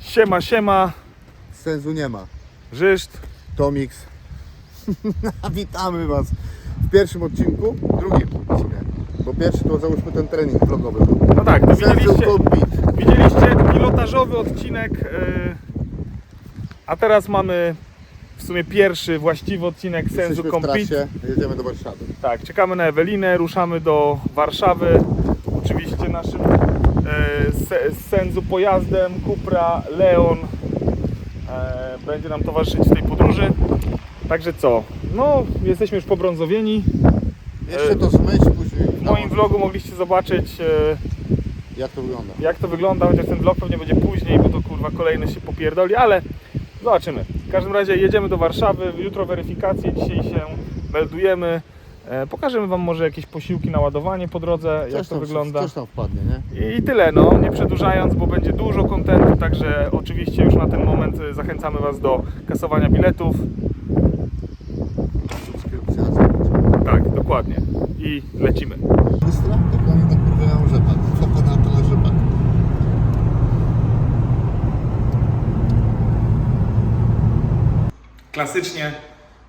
Siema, siema, Sensu nie ma. Żyszt. Tomix. Witamy Was w pierwszym odcinku, drugim sumie. Bo pierwszy to załóżmy ten trening vlogowy. No tak, to Sensu widzieliście, Compete. widzieliście pilotażowy odcinek, yy, a teraz mamy w sumie pierwszy właściwy odcinek Sensu Jesteśmy w Compete. trasie, jedziemy do Warszawy. Tak, czekamy na Ewelinę, ruszamy do Warszawy. Oczywiście naszym e, se, Sensu pojazdem Cupra Leon e, będzie nam towarzyszyć w tej podróży. Także co? No, jesteśmy już pobrązowieni. Jeszcze to zmyć później. W moim vlogu mogliście zobaczyć e, Jak to wygląda? jak to wygląda, chociaż ten vlog pewnie będzie później, bo to kurwa kolejny się popierdoli, ale zobaczymy. W każdym razie jedziemy do Warszawy, jutro weryfikacje, dzisiaj się meldujemy. E, Pokażemy Wam może jakieś posiłki na ładowanie po drodze, jak Coś to tam, wygląda. Coś tam wpadnie, nie? I tyle, no, nie przedłużając, bo będzie dużo kontentu, także oczywiście już na ten moment e, zachęcamy Was do kasowania biletów. Tak, dokładnie. I lecimy. Klasycznie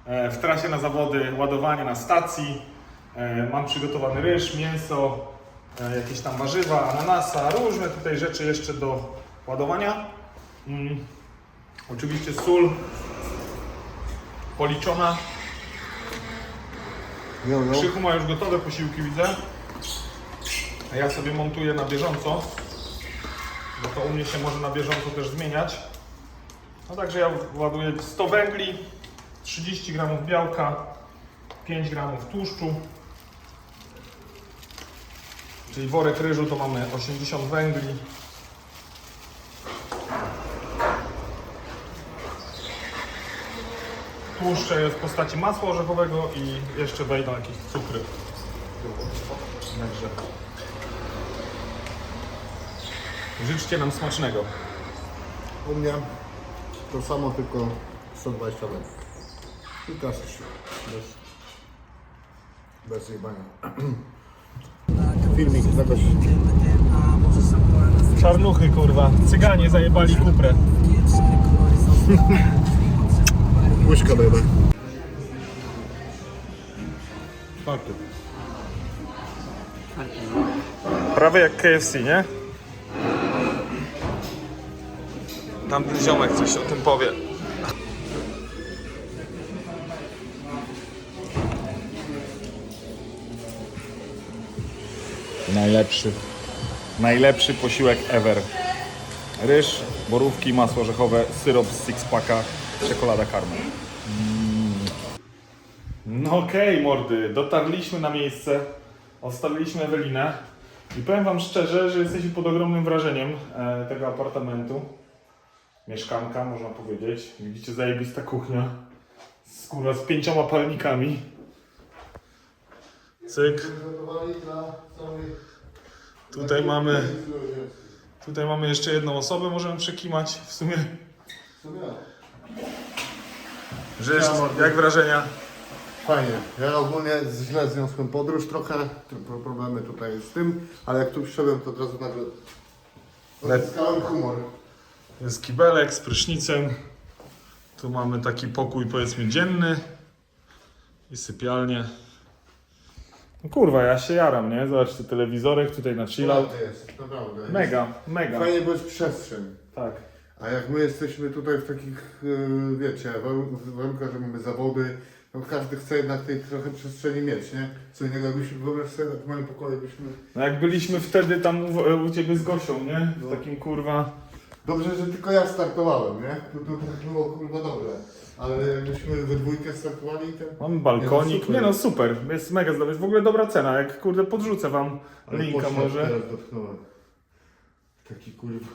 e, w trasie na zawody ładowanie na stacji. E, Mam przygotowany ryż, mięso, e, jakieś tam warzywa, ananasa, różne tutaj rzeczy jeszcze do ładowania. Mm. Oczywiście sól policzona. Krzychu ma już gotowe posiłki, widzę. A ja sobie montuję na bieżąco, bo to u mnie się może na bieżąco też zmieniać. No także ja ładuję 100 węgli, 30 gramów białka, 5 gramów tłuszczu. Czyli worek ryżu to mamy 80 węgli. Tłuszcze jest w postaci masła orzechowego i jeszcze wejdą jakieś cukry. Także życzcie nam smacznego. U mnie to samo, tylko 120 lat. I klasycznie. Bez, bez jebania. Filmik czegoś. Czarnuchy kurwa, cyganie zajebali kuprę. Łyżka dojdę. Czwarty. Prawie jak KFC, nie? Tamten ziomek coś o tym powie. Najlepszy. Najlepszy posiłek ever. Ryż, borówki, masło orzechowe, syrop z sixpacka, czekolada karmel. No okej, mordy, dotarliśmy na miejsce, ostawiliśmy Ewelinę i powiem Wam szczerze, że jesteśmy pod ogromnym wrażeniem e, tego apartamentu. Mieszkanka, można powiedzieć. Widzicie, zajebista kuchnia. Z, kurwa, z pięcioma palnikami. Cyk. Tutaj mamy, tutaj mamy jeszcze jedną osobę, możemy przekimać w sumie. Rzecz, jak wrażenia? Fajnie. Ja ogólnie źle zniosłem podróż trochę. Problemy tutaj z tym, ale jak tu wszedłem, to od razu nagle odzyskałem humor. Jest kibelek z prysznicem. Tu mamy taki pokój powiedzmy dzienny i sypialnię. No kurwa, ja się jaram, nie? Zobaczcie, telewizorek tutaj na chillout. Ładnie jest, naprawdę. Mega, mega. Fajnie, bo jest przestrzeń. Tak. A jak my jesteśmy tutaj w takich, yy, wiecie, warun- warunkach, że mamy zawody, no każdy chce jednak tej trochę przestrzeni mieć, nie? Co innego jakbyśmy, wyobraź sobie, w moim pokoju byśmy... No jak byliśmy wtedy tam u, u ciebie z Gosią, nie? W takim kurwa. Dobrze, że tylko ja startowałem, nie? To, to tak było kurwa dobre. Ale jakbyśmy we dwójkę startowali, to... Mamy balkonik. Nie, no no, super. Jest mega. Jest w ogóle dobra cena. Jak kurde podrzucę wam Ale linka może. Teraz dotknąłem. Taki kurwa...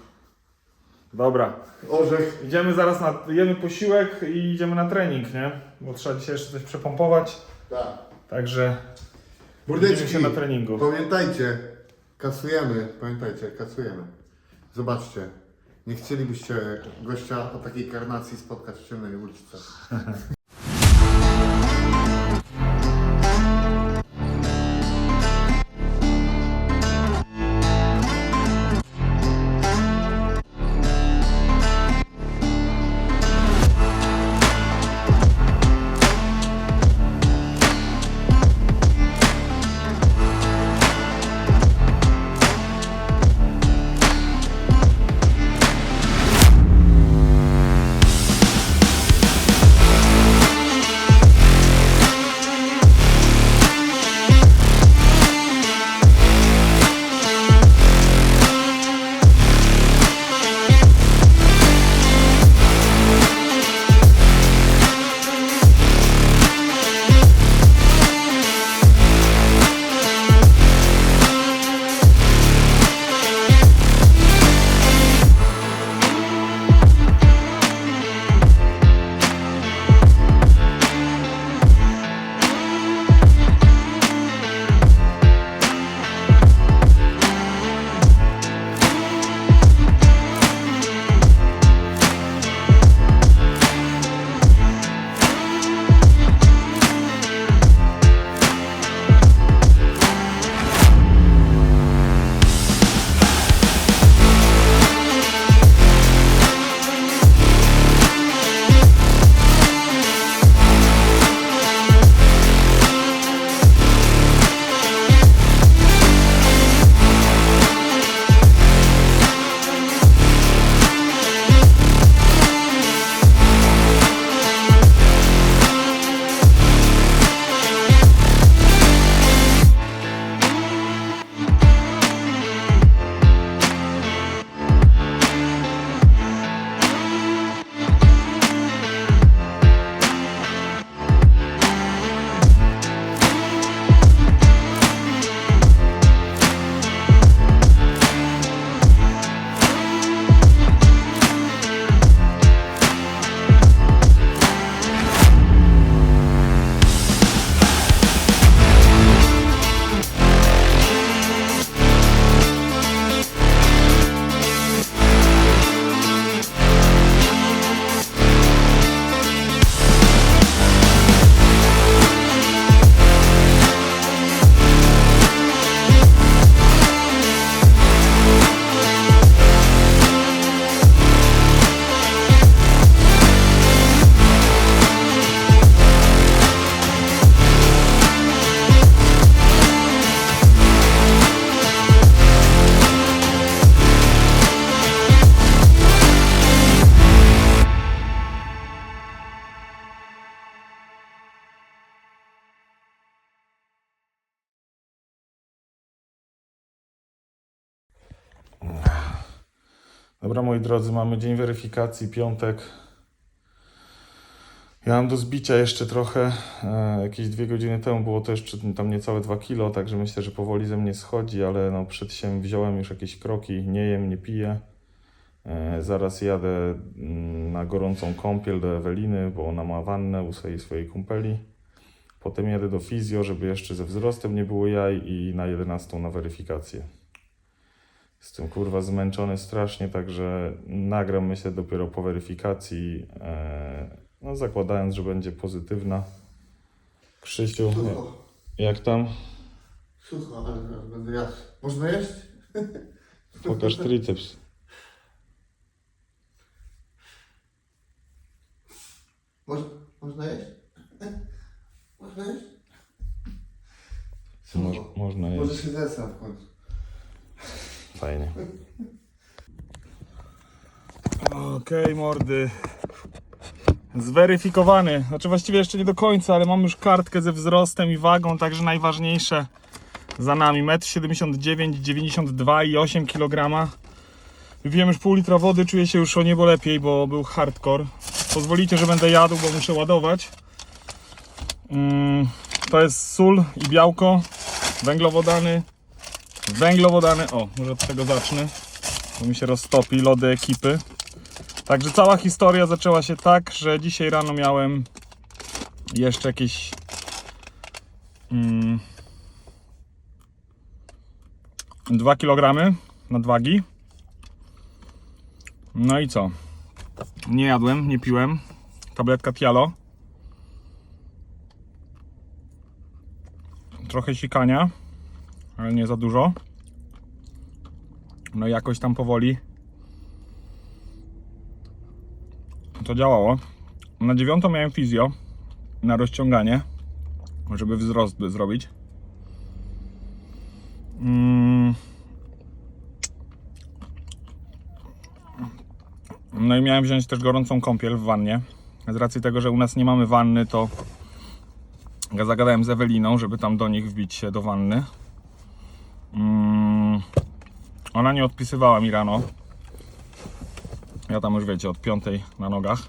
Dobra. Orzech. Idziemy zaraz na. Jemy posiłek i idziemy na trening, nie? Bo trzeba dzisiaj jeszcze coś przepompować. Tak. Także widzimy Mordeczki, się na treningu. pamiętajcie, kasujemy, pamiętajcie, kasujemy. Zobaczcie, nie chcielibyście gościa o takiej karnacji spotkać w ciemnej ulicy. Dobra, moi drodzy, mamy dzień weryfikacji, piątek. Ja mam do zbicia jeszcze trochę. E, jakieś dwie godziny temu było to jeszcze tam niecałe 2 kilo, także myślę, że powoli ze mnie schodzi, ale no przed się wziąłem już jakieś kroki. Nie jem, nie piję. E, zaraz jadę mm, na gorącą kąpiel do Eweliny, bo ona ma wannę u swojej, swojej kumpeli. Potem jadę do fizjo, żeby jeszcze ze wzrostem nie było jaj i na 11 na weryfikację. Jestem kurwa zmęczony strasznie, także nagram myślę dopiero po weryfikacji. E, no zakładając, że będzie pozytywna. Krzysiu, Sucho, jak tam? sucho, ale będę jadł. Można jeść? Pokaż triceps. Moż, można jeść? Można jeść? Moż, można Może jeść. się zesram w końcu. Fajnie. Okej, mordy. Zweryfikowany. Znaczy właściwie jeszcze nie do końca, ale mam już kartkę ze wzrostem i wagą, także najważniejsze za nami. 1,79 m, 92,8 kg. Wypiłem już pół litra wody, czuję się już o niebo lepiej, bo był hardcore. Pozwolicie, że będę jadł, bo muszę ładować. Mm, to jest sól i białko, węglowodany, węglowodany. O, może od tego zacznę, bo mi się roztopi lody ekipy. Także cała historia zaczęła się tak, że dzisiaj rano miałem jeszcze jakieś mm, 2 kg nadwagi. No i co? Nie jadłem, nie piłem. Tabletka Tialo. Trochę sikania, ale nie za dużo. No jakoś tam powoli to działało. Na dziewiątą miałem fizjo na rozciąganie, żeby wzrost zrobić. Mm. No i miałem wziąć też gorącą kąpiel w wannie. Z racji tego, że u nas nie mamy wanny, to zagadałem z Eweliną, żeby tam do nich wbić się do wanny. Mm. Ona nie odpisywała mi rano. Ja tam już wiecie, od piątej na nogach.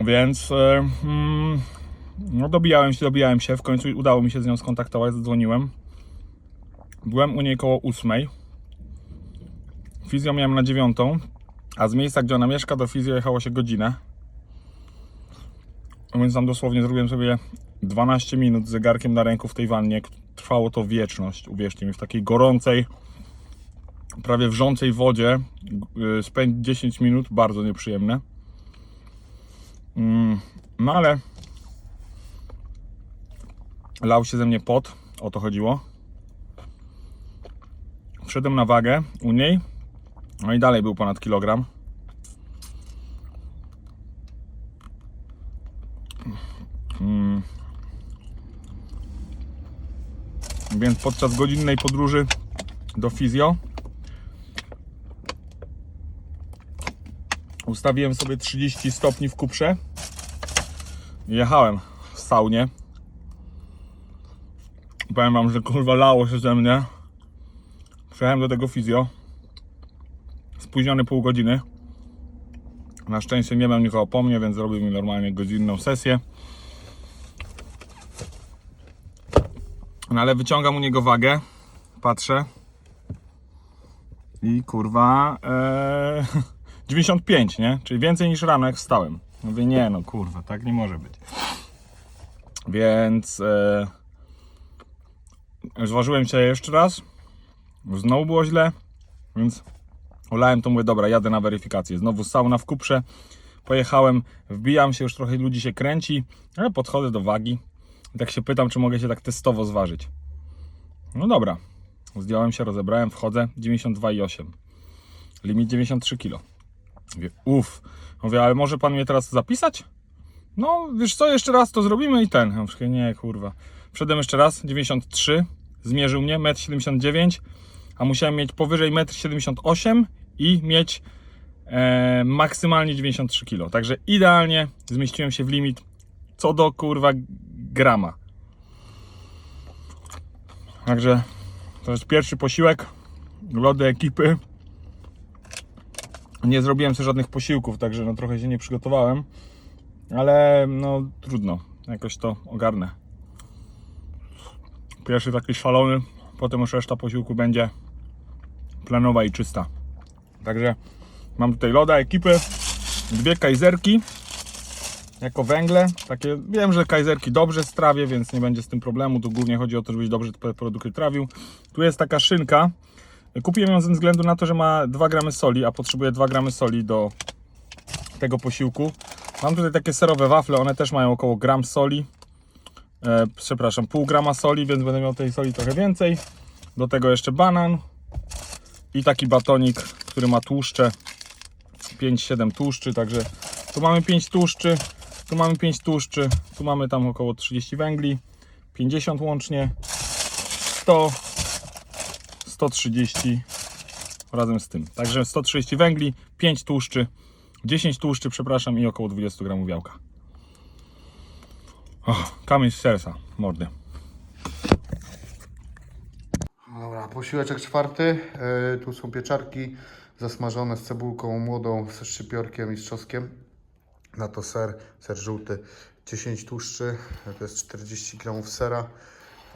Więc e, mm, no dobijałem się, dobijałem się. W końcu udało mi się z nią skontaktować, zadzwoniłem. Byłem u niej koło ósmej. Fizjo miałem na dziewiątą, a z miejsca, gdzie ona mieszka, do fizjo jechało się godzinę. A Więc tam dosłownie zrobiłem sobie 12 minut z zegarkiem na ręku w tej wannie. Trwało to wieczność, uwierzcie mi, w takiej gorącej, prawie wrzącej wodzie yy, spędzić 10 minut, bardzo nieprzyjemne. Mm, No ale lał się ze mnie pot, o to chodziło. Wszedłem na wagę u niej, no i dalej był ponad kilogram. Mm. Więc podczas godzinnej podróży do fizjo ustawiłem sobie 30 stopni w kuprze. Jechałem w saunie. Powiem wam, że kurwa lało się ze mnie. Przyjechałem do tego fizjo. Spóźniony pół godziny. Na szczęście nie miał nikogo po mnie, więc zrobił mi normalnie godzinną sesję. No ale wyciągam u niego wagę, patrzę i kurwa e, 95, nie? Czyli więcej niż rano jak wstałem. Mówię, nie no kurwa, tak nie może być. Więc e, zważyłem się jeszcze raz. Znowu było źle, więc olałem to, mówię, dobra, jadę na weryfikację. Znowu sauna w kuprze. Pojechałem, wbijam się, już trochę ludzi się kręci, ale podchodzę do wagi. Tak się pytam, czy mogę się tak testowo zważyć. No dobra. Zdjąłem się, rozebrałem, wchodzę 92,8. Limit 93 kg. Mówię, uff. Mówię, ale może pan mnie teraz zapisać? No, wiesz co, jeszcze raz to zrobimy i ten. Mówię, nie, kurwa. Wszedłem jeszcze raz, 93. Zmierzył mnie, 1,79 m, a musiałem mieć powyżej 1,78 m i mieć e, maksymalnie 93 kg. Także idealnie zmieściłem się w limit co do kurwa grama. Także to jest pierwszy posiłek. Lody ekipy. Nie zrobiłem sobie żadnych posiłków, także no trochę się nie przygotowałem. Ale no trudno, jakoś to ogarnę. Pierwszy taki szalony, potem już reszta posiłku będzie planowa i czysta. Także mam tutaj loda ekipy, dwie kajzerki jako węgle. Takie, wiem, że kajzerki dobrze strawię, więc nie będzie z tym problemu. Tu głównie chodzi o to, żebyś dobrze te produkty trawił. Tu jest taka szynka. Kupiłem ją ze względu na to, że ma 2 gramy soli, a potrzebuję 2 gramy soli do tego posiłku. Mam tutaj takie serowe wafle, one też mają około gram soli. E, przepraszam, pół grama soli, więc będę miał tej soli trochę więcej. Do tego jeszcze banan i taki batonik, który ma tłuszcze. 5-7 tłuszczy, także tu mamy 5 tłuszczy, tu mamy 5 tłuszczy, tu mamy tam około 30 węgli, 50 łącznie, 100, 130 razem z tym. Także 130 węgli, 5 tłuszczy, 10 tłuszczy, przepraszam, i około 20 gramów białka. Oh, kamień z serca, mordy. Dobra, posiłeczek czwarty. E, tu są pieczarki zasmażone z cebulką młodą, ze szczypiorkiem i z czosnkiem. Na to ser, ser żółty, 10 tłuszczy, to jest 40 gramów sera.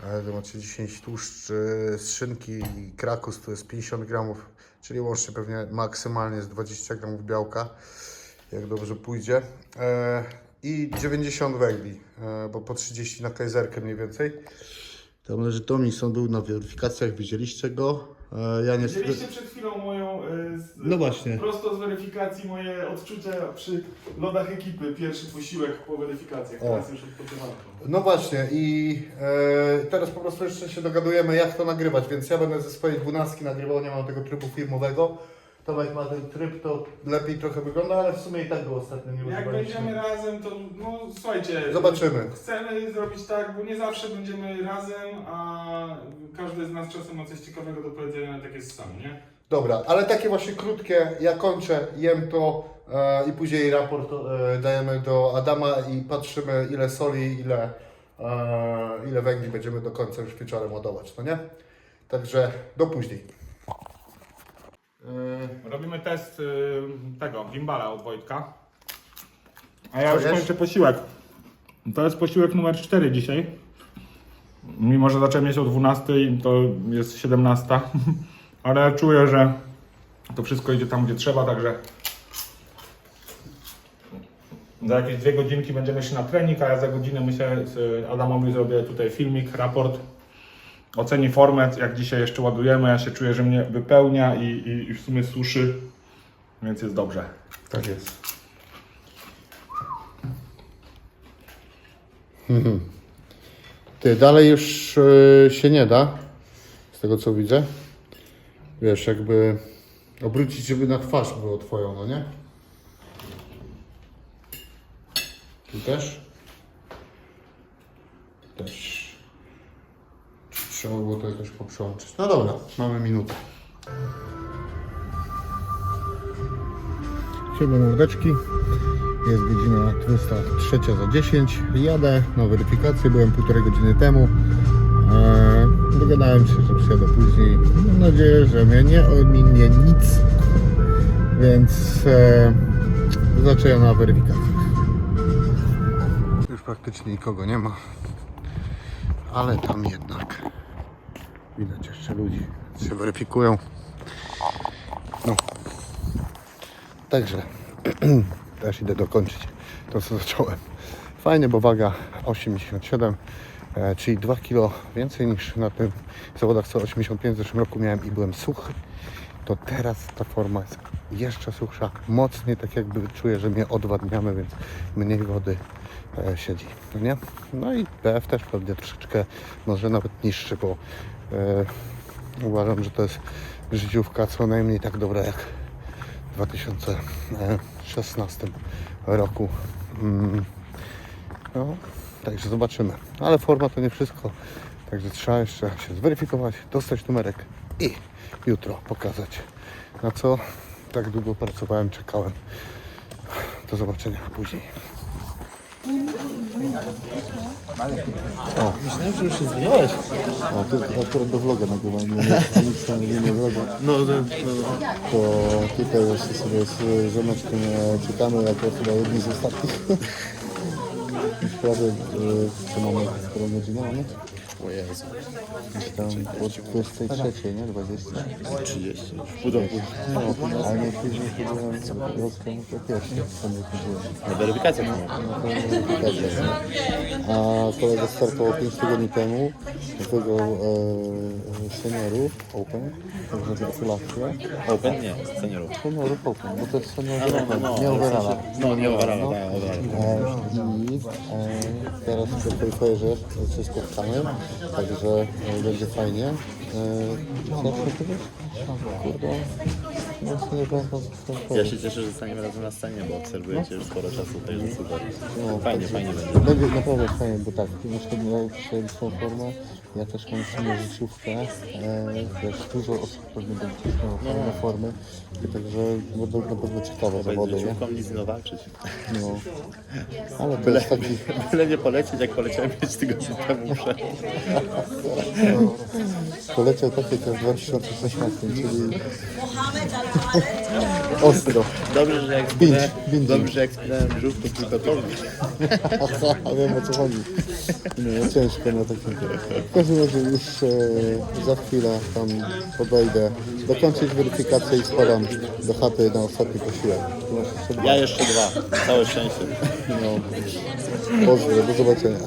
E, tu macie 10 tłuszczy z szynki i krakus, to jest 50 gramów, czyli łącznie pewnie maksymalnie z 20 gramów białka, jak dobrze pójdzie. E, I 90 węgli, e, bo po 30 na kajzerkę mniej więcej. Tam leży Tomis, on był na weryfikacjach, widzieliście go. E, Ja niestety... Widzieliście przed chwilą moją, y, z, No właśnie. prosto z weryfikacji, moje odczucia przy lodach ekipy. Pierwszy posiłek po weryfikacjach, O. teraz już odpoczywam. No właśnie i e, teraz po prostu jeszcze się dogadujemy jak to nagrywać, więc ja będę ze swojej dwunastki nagrywał, nie mam tego trybu filmowego. Tomek ma ten tryb, to lepiej trochę wygląda, ale w sumie i tak go ostatnio nie Jak używaliśmy. będziemy razem, to no słuchajcie. Zobaczymy. Chcemy zrobić tak, bo nie zawsze będziemy razem, a każdy z nas czasem ma coś ciekawego do powiedzenia, tak jest sam, nie? Dobra, ale takie właśnie krótkie, ja kończę, jem to e, i później raport e, dajemy do Adama i patrzymy ile soli, ile, e, ile węgli będziemy do końca już wieczorem ładować, no nie? Także do później. E, Robimy test y, tego, gimbala od Wojtka. A ja już jest? kończę posiłek. To jest posiłek numer 4 dzisiaj. Mimo, że zacząłem jeść o 12, to jest 17. Ale czuję, że to wszystko idzie tam, gdzie trzeba, także za jakieś dwie godzinki będziemy szli na trening, a ja za godzinę myślę z Adamowi zrobię tutaj filmik, raport. Oceni formę, jak dzisiaj jeszcze ładujemy. Ja się czuję, że mnie wypełnia i, i, i w sumie suszy, więc jest dobrze. tak jest. Ty, dalej już e, się nie da, z tego co widzę. Wiesz, jakby obrócić, żeby na twarz było twoją, no nie? Tu też? Też. Trzeba było to jakoś poprzełączyć. No dobra, mamy minutę. Siema mordeczki. Jest godzina 23 za 10. Jadę na weryfikację, byłem półtorej godziny temu. Eee, dogadałem się, że przyjadę później. Mam nadzieję, że mnie nie ominie nic. Więc e, zaczęję na weryfikację. Już praktycznie nikogo nie ma. Ale tam jednak widać jeszcze ludzi, się weryfikują. No. Także też idę dokończyć to, co zacząłem. Fajnie, bo waga 87, e, czyli 2 kg więcej niż na tym zawodach co 85 w zeszłym roku miałem i byłem suchy. To teraz ta forma jest jeszcze suchsza, mocniej, tak jakby czuję, że mnie odwadniamy, więc mniej wody e, siedzi, no nie? No i PF też pewnie troszeczkę, może nawet niższy, bo uważam, że to jest życiówka co najmniej tak dobra jak w 2016 roku. Mm, No, także zobaczymy. Ale forma to nie wszystko. Także trzeba jeszcze się zweryfikować, dostać numerek i jutro pokazać na co tak długo pracowałem, czekałem. Do zobaczenia później. Myślałem, że już się zmieniłeś. O, tylko akurat do vloga nagrywam, nie, nic tam nie ma vloga. No, no, no. To tutaj właśnie sobie z żoneczką e, czytamy, jako chyba jedni z ostatnich. Prawie, e, co mamy, którą godzinę mamy? O Jezu. Tam po 23, nie? 20? 30. Budowy. No, ale nie chwilę chyba rozkaz to pierwszy, co nie chodziło. Na weryfikację no. Na nie? A kolega startował 5 tygodni temu, wygrał e, seniorów Open, także gratulacje. Open? Nie, seniorów. Seniorów Open, bo to jest senior No, no, Open, no, nie w overalla. No, nie overalla, No. tak, overalla. E, I e, teraz w Qualifierze się spotkamy, także e, będzie fajnie. E? Kurde, no nie pamiętam co chciałem Ja się cieszę, że staniemy razem na scenie, bo obserwujecie już sporo czasu, także super. No, Fajnie, także fajnie będzie. Będzie naprawdę fajnie, bo tak, miał swoją formę, ja też mam swoją życiówkę, e, wiesz, dużo osób pewnie będzie miało fajne formy, i także będą na pewno ciekawe zawody, Będzie nie? ciągą nic nie walczyć. No. Ale to Byle, jest taki, byle nie polecieć, jak poleciałem 5 tygodni temu przed. poleciał takie jak w 2016, czyli ostro. Dobrze, że jak spinę, binge. dobrze, że jak spinałem brzuch, to tylko to. A wiem o co chodzi. No, ciężko na takim. W każdym razie już e, za chwilę tam podejdę, dokończyć weryfikację i spadam do chaty na ostatni posiłek. Tu masz jeszcze dwa. Ja jeszcze dwa. Całe szczęście. No, pozdro, do zobaczenia.